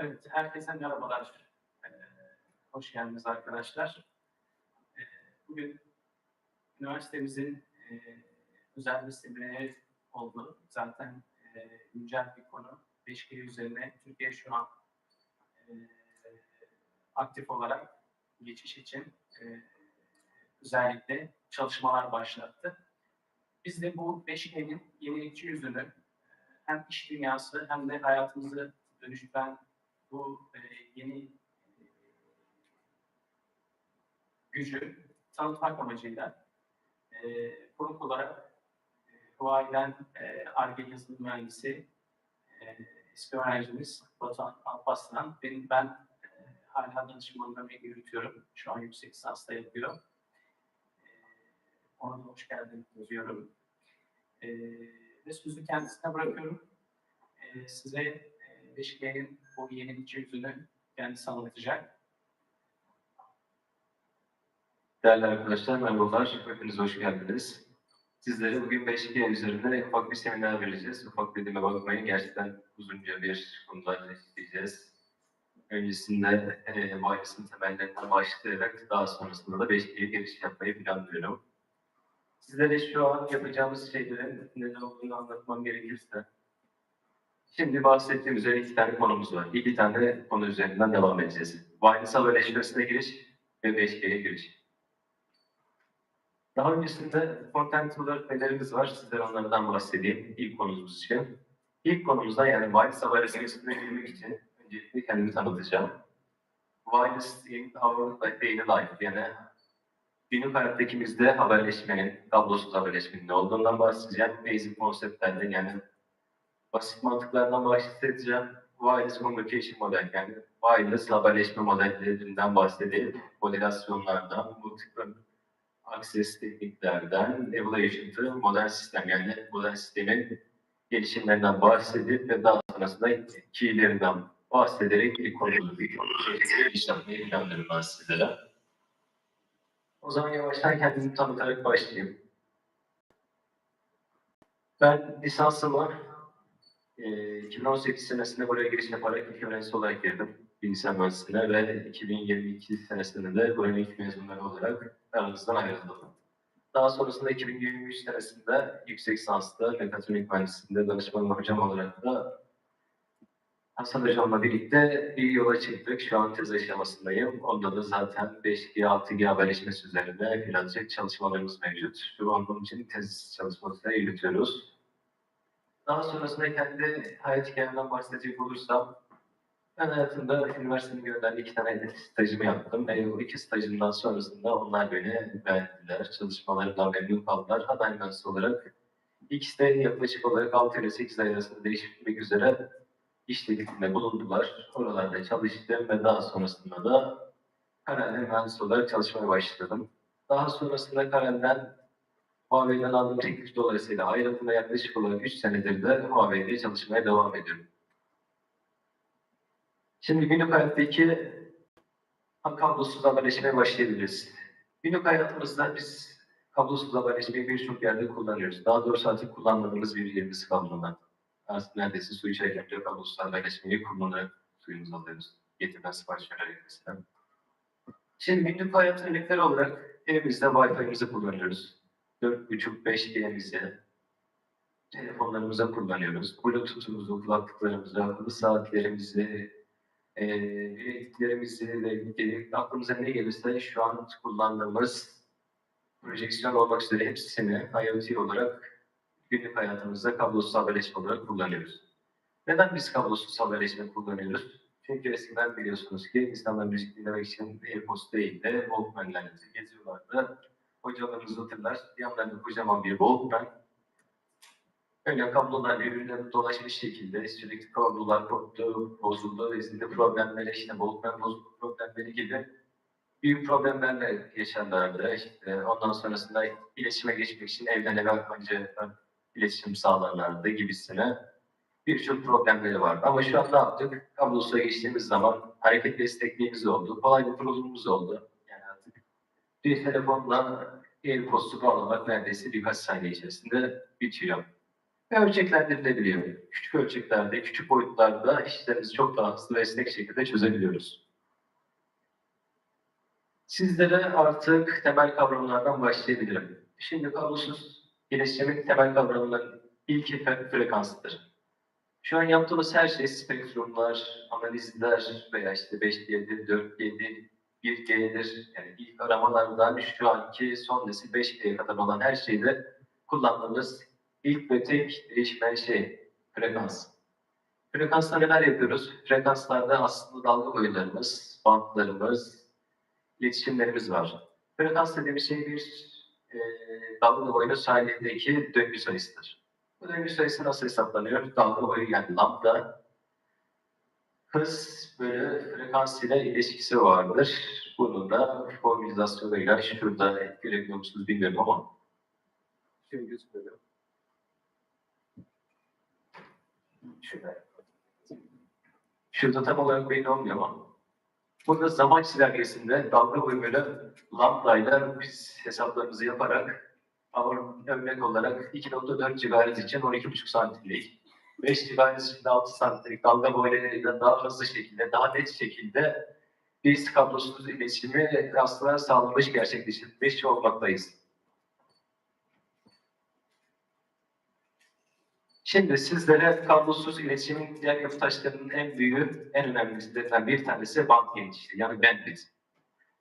Evet, herkese merhabalar. Ee, hoş geldiniz arkadaşlar. Ee, bugün üniversitemizin e, özel bir semineri oldu. Zaten e, güncel bir konu. 5G üzerine Türkiye şu an e, aktif olarak geçiş için e, özellikle çalışmalar başlattı. Biz de bu 5G'nin yenilikçi yüzünü hem iş dünyası hem de hayatımızı dönüştüren bu e, yeni e, gücü tanıtmak amacıyla e, konuk olarak e, Huawei'den e, ARGE yazılım mühendisi e, eski öğrencimiz Batuhan Alpaslan. Ben, ben e, hala danışmanlığımı yürütüyorum. Şu an yüksek lisansta yapıyor. E, ona da hoş geldin diyorum. E, ve sözü kendisine bırakıyorum. E, size e, Beşiktaş'ın bu yenilikçi yüzünü kendisi anlatacak. Değerli arkadaşlar, merhabalar. Hepiniz hoş geldiniz. Sizlere bugün 5G üzerinde ufak bir seminer vereceğiz. Ufak dediğime bakmayın, gerçekten uzunca bir konular işleyeceğiz. Öncesinde e, Wireless'ın temellerinden başlayarak daha sonrasında da 5G'ye giriş yapmayı planlıyorum. Sizlere şu an yapacağımız şeylerin neler olduğunu anlatmam gerekirse, Şimdi bahsettiğim üzere iki tane konumuz var. İki tane konu üzerinden devam edeceğiz. Wireless haberleşmesine giriş ve 5G'ye giriş. Daha öncesinde content öğretmenlerimiz var. Sizlere onlardan bahsedeyim ilk konumuz için. İlk konumuzda yani wireless haberleşmesine girmek için öncelikle kendimi tanıtacağım. Wireless in our daily life yani günlük hayattakimizde haberleşmenin, kablosuz haberleşmenin ne olduğundan bahsedeceğim. Basic konseptlerden yani basit mantıklardan bahsedeceğim. Wireless Communication Model yani wireless haberleşme modellerinden bahsedelim. Modelasyonlardan, multiple access tekniklerden, evaluation to modern sistem yani modern sistemin gelişimlerinden bahsedip ve daha sonrasında keylerinden bahsederek ilk konumuzu bir iş yapmayı planlıyorum ben sizlere. O zaman yavaştan kendimi tanıtarak başlayayım. Ben lisansımı e, 2018 senesinde buraya giriş yaparak ilk öğrencisi olarak girdim bilgisayar mühendisliğine ve 2022 senesinde de buranın ilk mezunları olarak aramızdan ayrıldım. Daha sonrasında 2023 senesinde yüksek lisansta mekatronik mühendisliğinde danışman hocam olarak da Hasan Hocam'la birlikte bir yola çıktık. Şu an tez aşamasındayım. Onda da zaten 5G, 6G haberleşmesi üzerinde birazcık çalışmalarımız mevcut. Şu an bunun için tez çalışması yürütüyoruz. Daha sonrasında kendi hayat hikayemden bahsedecek olursam, ben hayatımda üniversitenin gönderdiği iki tane stajımı yaptım. Ve bu iki stajımdan sonrasında onlar beni beğendiler. Çalışmalarımdan memnun kaldılar. Aday mühendis olarak ikisi de yaklaşık olarak 6 ile 8 ay arasında değişmek üzere iş teklifinde bulundular. Oralarda çalıştım ve daha sonrasında da Karel'de mühendis olarak çalışmaya başladım. Daha sonrasında Karel'den Huawei'den aldığım teklif dolayısıyla ayrıldım ve yaklaşık olarak 3 senedir de Huawei'de çalışmaya devam ediyorum. Şimdi günlük hayattaki kablosuz haberleşmeye başlayabiliriz. Günlük hayatımızda biz kablosuz haberleşmeyi birçok yerde kullanıyoruz. Daha doğrusu artık kullanmadığımız bir yerimiz kalmadan. Artık neredeyse su içerken bile kablosuz haberleşmeyi kullanarak suyumuzu alıyoruz. Getirden sipariş vererek mesela. Şimdi günlük hayat örnekleri olarak evimizde Wi-Fi'mizi kullanıyoruz. 4.5-5G'mizi telefonlarımıza kullanıyoruz. Bluetooth'umuzu, kulaklıklarımızı, akıllı saatlerimizi, e, bilekliklerimizi ve ilgili aklımıza ne gelirse şu an kullandığımız projeksiyon olmak üzere hepsini IoT olarak günlük hayatımızda kablosuz haberleşme olarak kullanıyoruz. Neden biz kablosuz haberleşme kullanıyoruz? Çünkü eskiden biliyorsunuz ki insanlar müzik dinlemek için AirPods değil de Walkman'lerle geziyorlardı. Hocalarımız hatırlar, yanlarında kocaman bir Walkman, Öyle kablolar birbirine dolaşmış şekilde sürekli kablolar koptu, bozuldu, izinde problemleri işte Walkman bozuldu problemleri gibi büyük problemlerle yaşarlardı. İşte ondan sonrasında iletişime geçmek için evden eve akınca iletişim sağlarlardı gibisine birçok problemleri vardı. Ama şu an ne yaptık? Kablosuna geçtiğimiz zaman hareket destekliğimiz oldu, kolay bir oldu. Bir telefonla AirPods'u bağlamak neredeyse birkaç saniye içerisinde bitiyor. ve ölçeklendirilebiliyor. Küçük ölçeklerde, küçük boyutlarda işlerimizi çok daha hızlı ve esnek şekilde çözebiliyoruz. Sizlere artık temel kavramlardan başlayabilirim. Şimdi kablosuz iletişimin temel kavramlarının ilki fre- frekansıdır. Şu an yaptığımız her şey spektrumlar, analizler veya işte 5G'dir, 4G'dir, 1G'dir. Yani ilk aramalardan şu anki son nesil 5G'ye kadar olan her şeyde kullandığımız ilk ve tek değişmeyen şey frekans. Frekansta neler yapıyoruz? Frekanslarda aslında dalga boylarımız, bantlarımız, iletişimlerimiz var. Frekans dediğimiz şey bir e, dalga boyunun saniyedeki döngü sayısıdır. Bu döngü sayısı nasıl hesaplanıyor? Dalga boyu yani lambda hız bölü frekans ile ilişkisi vardır. Bunun da formülizasyonuyla şurada görebiliyor musunuz bilmiyorum ama şöyle gözüküyor. Şurada. Şurada tam olarak belli olmuyor ama burada zaman çizelgesinde dalga boyu lambda ile biz hesaplarımızı yaparak örnek olarak 2.4 GHz için 12.5 santimlik, 5 GHz için de 6 santimlik dalga boylarıyla daha hızlı şekilde, daha net şekilde biz kablosuz iletişimi aslında sağlamış, gerçekleştirmiş olmaktayız. Şimdi sizlere kablosuz iletişimin diğer yapı taşlarının en büyüğü, en önemlisinden bir tanesi band genişliği, yani bandwidth.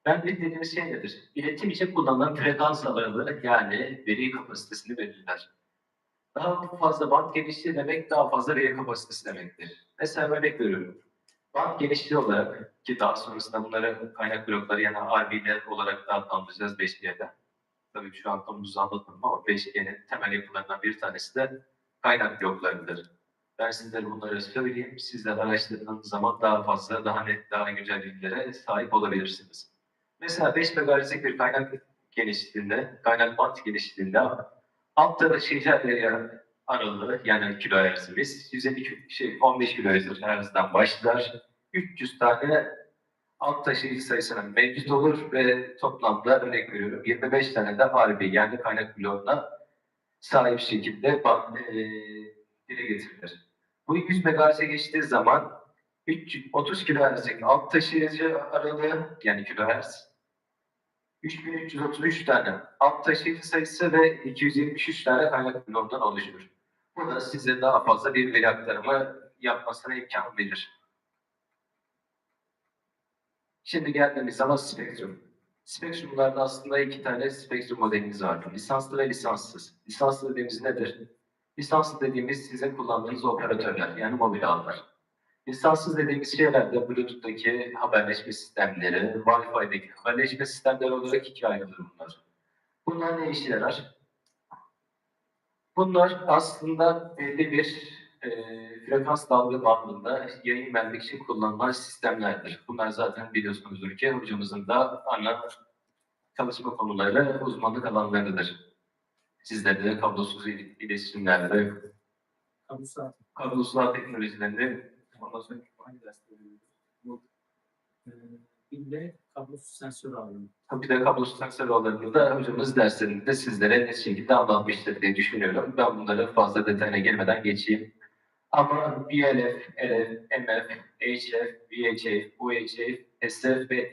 Bandwidth dediğimiz şey nedir? İletim için kullanılan frekans aralığı yani veri kapasitesini belirler. Daha fazla band genişliği demek daha fazla veri kapasitesi demektir. Mesela örnek veriyorum. Band genişliği olarak ki daha sonrasında bunları kaynak blokları yani RB'ler olarak da adlandıracağız 5G'de. Tabii şu an tam düz anlatmadım ama 5G'nin temel yapılarından bir tanesi de kaynak bloklarıdır. Ben sizlere bunları söyleyeyim. Sizler araştırdığınız zaman daha fazla, daha net, daha güncel bilgilere sahip olabilirsiniz. Mesela 5 MHz'lik bir kaynak genişliğinde, kaynak bant genişliğinde altta şeyler aralığı yani kilohertzimiz 150 şey 15 kilohertz'den başlar. 300 tane alt taşıyıcı sayısının mevcut olur ve toplamda örnek veriyorum 25 tane de RB yani kaynak bloğuna sahip şekilde band, e, dile getirilir. Bu 100 MHz'e geçtiği zaman 300 30 kHz'lik alt taşıyıcı aralığı yani kilohertz 3333 tane alt taşıyıcı sayısı ve 273 tane kaynak bloğundan oluşur. Bu da size daha fazla bir veri aktarımı yapmasına imkan verir. Şimdi geldiğimiz zaman spektrum. Spektrumlarda aslında iki tane spektrum modelimiz vardır. Lisanslı ve lisanssız. Lisanslı dediğimiz nedir? Lisanslı dediğimiz sizin kullandığınız operatörler yani mobil ağlar. Lisanssız dediğimiz şeyler de Bluetooth'taki haberleşme sistemleri, Wi-Fi'deki haberleşme sistemleri olarak ikiye ayrılır bunlar. Bunlar ne işe yarar? Bunlar aslında belli bir e, frekans dalga bandında yayın vermek için kullanılan sistemlerdir. Bunlar zaten biliyorsunuzdur ki hocamızın da ana çalışma konuları uzmanlık alanlarıdır. Sizlerde de kablosuz il- iletişimlerde, kablosuz teknolojilerinde e, bir de kablosuz sensör aldım. bir de kablosuz aksel olanını da hocamız derslerinde sizlere net şekilde anlatmıştır diye düşünüyorum. Ben bunları fazla detayına girmeden geçeyim. Ama BLF, LF, MF, HF, VHF, UHF, SF ve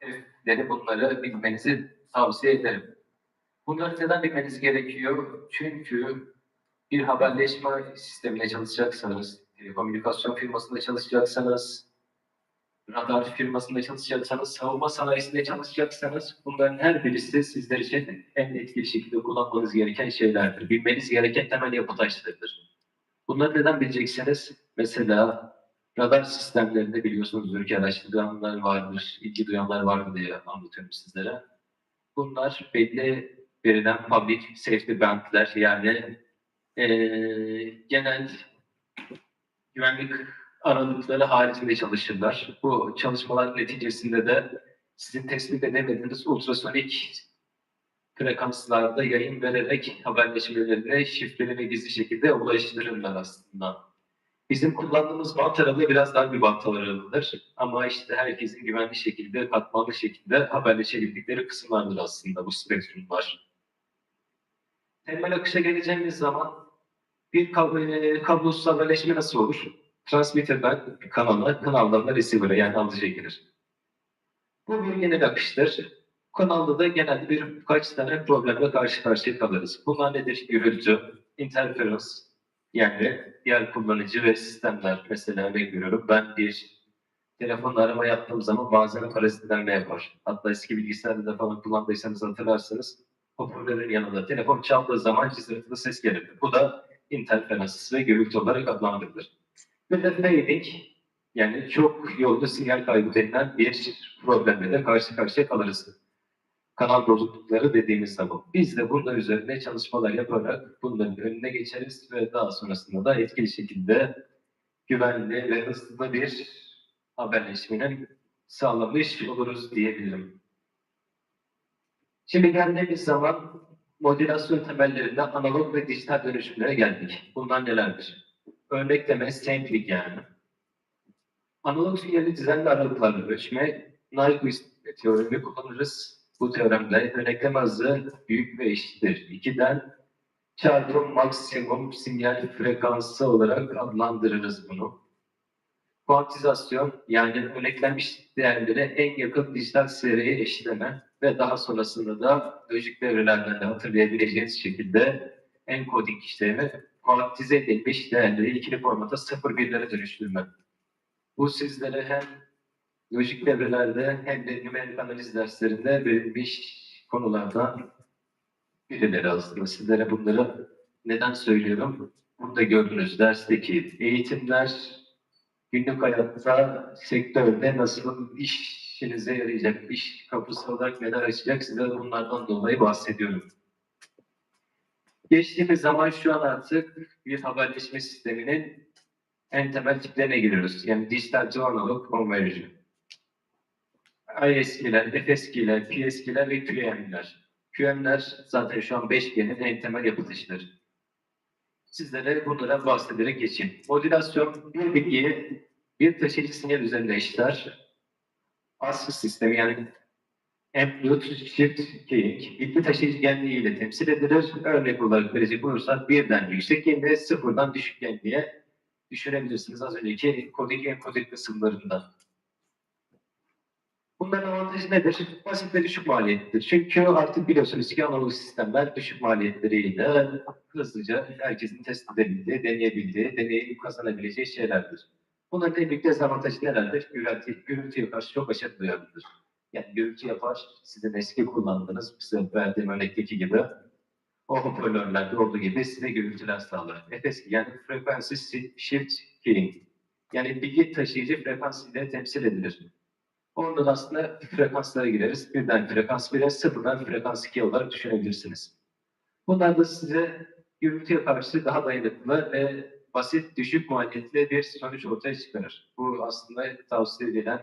HF'leri bunları bilmenizi tavsiye ederim. Bunları neden bilmeniz gerekiyor? Çünkü bir haberleşme sistemine çalışacaksanız, telekomünikasyon firmasında çalışacaksanız, radar firmasında çalışacaksanız, savunma sanayisinde çalışacaksanız bunların her birisi sizler için en etkili şekilde kullanmanız gereken şeylerdir. Bilmeniz gereken temel yapı taşlarıdır. Bunları neden bileceksiniz? Mesela radar sistemlerinde biliyorsunuz ki araştıranlar vardır, ilgi duyanlar vardır diye anlatıyorum sizlere. Bunlar belli verilen public safety bandler yani eee genel güvenlik aralıkları haricinde çalışırlar. Bu çalışmalar neticesinde de sizin tespit edemediğiniz ultrasonik frekanslarda yayın vererek haberleşmelerine şifreli ve gizli şekilde ulaştırırlar aslında. Bizim kullandığımız bant aralığı biraz daha bir bant aralığıdır. Ama işte herkesin güvenli şekilde, katmanlı şekilde haberleşebildikleri kısımlardır aslında bu spektrumlar. Temel akışa geleceğimiz zaman Bir e, kablosuz haberleşme nasıl olur? Transmitter'dan kanala, kanaldan da receiver'a yani alıcıya gelir. Bu bir genel akıştır. Kanalda da genelde bir birkaç tane problemle karşı karşıya kalırız. Bunlar nedir? Gürültü, interferans, yani diğer kullanıcı ve sistemler. Mesela örnek veriyorum ben bir telefonla arama yaptığım zaman bazen parazitlenme yapar. Hatta eski bilgisayarda da falan kullandıysanız hatırlarsınız. Hoparlörün yanında telefon çaldığı zaman cızırtılı ses gelir. Bu da interferans ve gürültü olarak adlandırılır. Ve de fading yani çok yolda sinyal kaybı denilen bir problemle de karşı karşıya kalırız. Kanal bozuklukları dediğimiz zaman. Biz de burada üzerinde çalışmalar yaparak bunların önüne geçeriz ve daha sonrasında da etkili şekilde güvenli ve hızlı bir haberleşmenin sağlamış oluruz diyebilirim. Şimdi geldiğimiz zaman modülasyon temellerinde analog ve dijital dönüşümlere geldik. Bunlar nelerdir? Örnekleme, sampling yani. Analog sinyali düzenli aralıklarla ölçme, Nyquist teoremi kullanırız. Bu teoremde örnekleme hızı büyük ve eşittir. 2'den çarpı maksimum sinyal frekansı olarak adlandırırız bunu. Kuantizasyon yani örneklenmiş değerlere en yakın dijital seriye eşitleme ve daha sonrasında da lojik devrelerden de hatırlayabileceğiniz şekilde encoding işlemi kuantize edilmiş değerleri ikili formata 0-1'lere dönüştürme. Bu sizlere hem lojik devrelerde hem de nümerik analiz derslerinde verilmiş konulardan birileri aslında. Sizlere bunları neden söylüyorum? Burada gördüğünüz dersteki eğitimler günlük hayatta sektörde nasıl işinize yarayacak, iş kapısı olarak neler açacak size bunlardan dolayı bahsediyorum. Geçtiğimiz zaman şu an artık bir haberleşme sisteminin en temel tiplerine giriyoruz. Yani dijital analog conversion. ISP'ler, FSK'ler, PSK'ler ve QM'ler. QM'ler zaten şu an 5G'nin en temel yapı taşıdır. Sizlere bunlara bahsederek geçeyim. Modülasyon bir bilgiyi bir taşıyıcı sinyal üzerinde eşitler. Asıl sistemi yani Amplitude Shift Keying bilgi taşıyıcı genliği ile temsil edilir. Örnek olarak verecek olursak birden yüksek genliğe sıfırdan düşük genliğe düşürebilirsiniz az önceki kodik enkodik kısımlarında. Avantajı nedir? Basit ve düşük maliyetlidir. Çünkü artık biliyorsunuz ki analog sistemler düşük maliyetleriyle hızlıca herkesin test edebildiği, deneyebildiği, deneyim kazanabileceği şeylerdir. Bunların en büyük dezavantajı nelerdir? Gürültü, gürültüye karşı çok aşırı duyarlıdır. Yani gürültü yapar, sizin eski kullandığınız, size verdiğim örnekteki gibi o hoparlörlerde olduğu gibi size gürültüler sağlar. FSK yani Frequency Shift Keying. Yani bilgi taşıyıcı frekans ile temsil edilir. Oradan aslında frekanslara gireriz. Birden frekans 1'e, sıfırdan frekans 2 olarak düşünebilirsiniz. Bunlar da size gürültüye karşı daha dayanıklı ve basit, düşük maliyetli bir sonuç ortaya çıkarır. Bu aslında tavsiye edilen,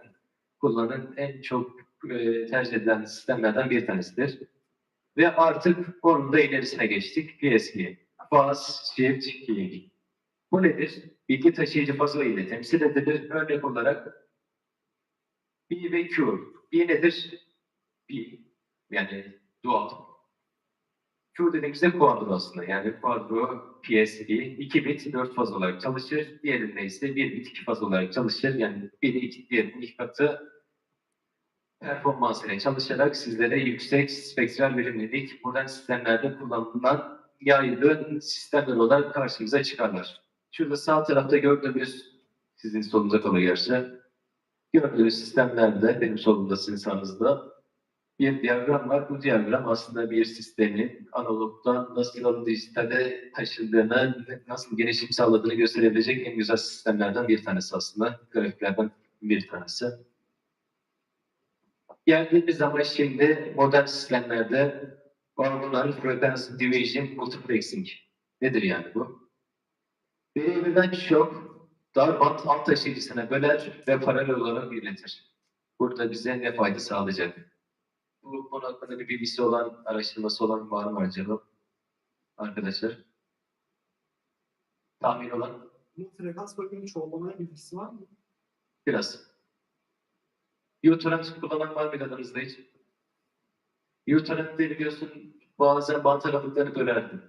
kullanılan en çok e, tercih edilen sistemlerden bir tanesidir. Ve artık onun da ilerisine geçtik. PSK. Fast Shift Keying. Bu nedir? Bilgi taşıyıcı fazo ile temsil edilir. Örnek olarak B ve Q. B nedir? B. Yani dual. Q dediğimizde kuadro aslında. Yani kuadro PSP 2 bit 4 faz olarak çalışır. Diğerinde ise 1 bit 2 faz olarak çalışır. Yani 1 2 diğerinin iki katı performans ile çalışarak sizlere yüksek spektral verimlilik modern sistemlerde kullanılan yaygın sistemler olarak karşımıza çıkarlar. Şurada sağ tarafta gördüğünüz sizin solunuza kalır gerçi. Gördüğünüz sistemlerde benim solumda sağınızda bir diyagram var. Bu diyagram aslında bir sistemin analogdan nasıl dijitale taşındığını, nasıl gelişim sağladığını gösterebilecek en güzel sistemlerden bir tanesi aslında. Grafiklerden bir tanesi. Geldiğimiz zaman şimdi modern sistemlerde hormonal frequency division multiplexing. Nedir yani bu? Verilen çok dar bant alt taşıyıcısına böler ve paralel olarak iletir. Burada bize ne fayda sağlayacak? Bu konu hakkında bir bilgisi olan, araştırması olan var mı acaba? Arkadaşlar. Tahmin olan Bu frekans bölümünün çoğullamaya bilgisi var mı? biraz. U-Torrent kullanan var mı aranızda hiç? U-Torrent'te biliyorsun bazen bant aralıklarını bölerdi.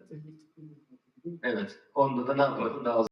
Evet. Onda da ne yapalım? Daha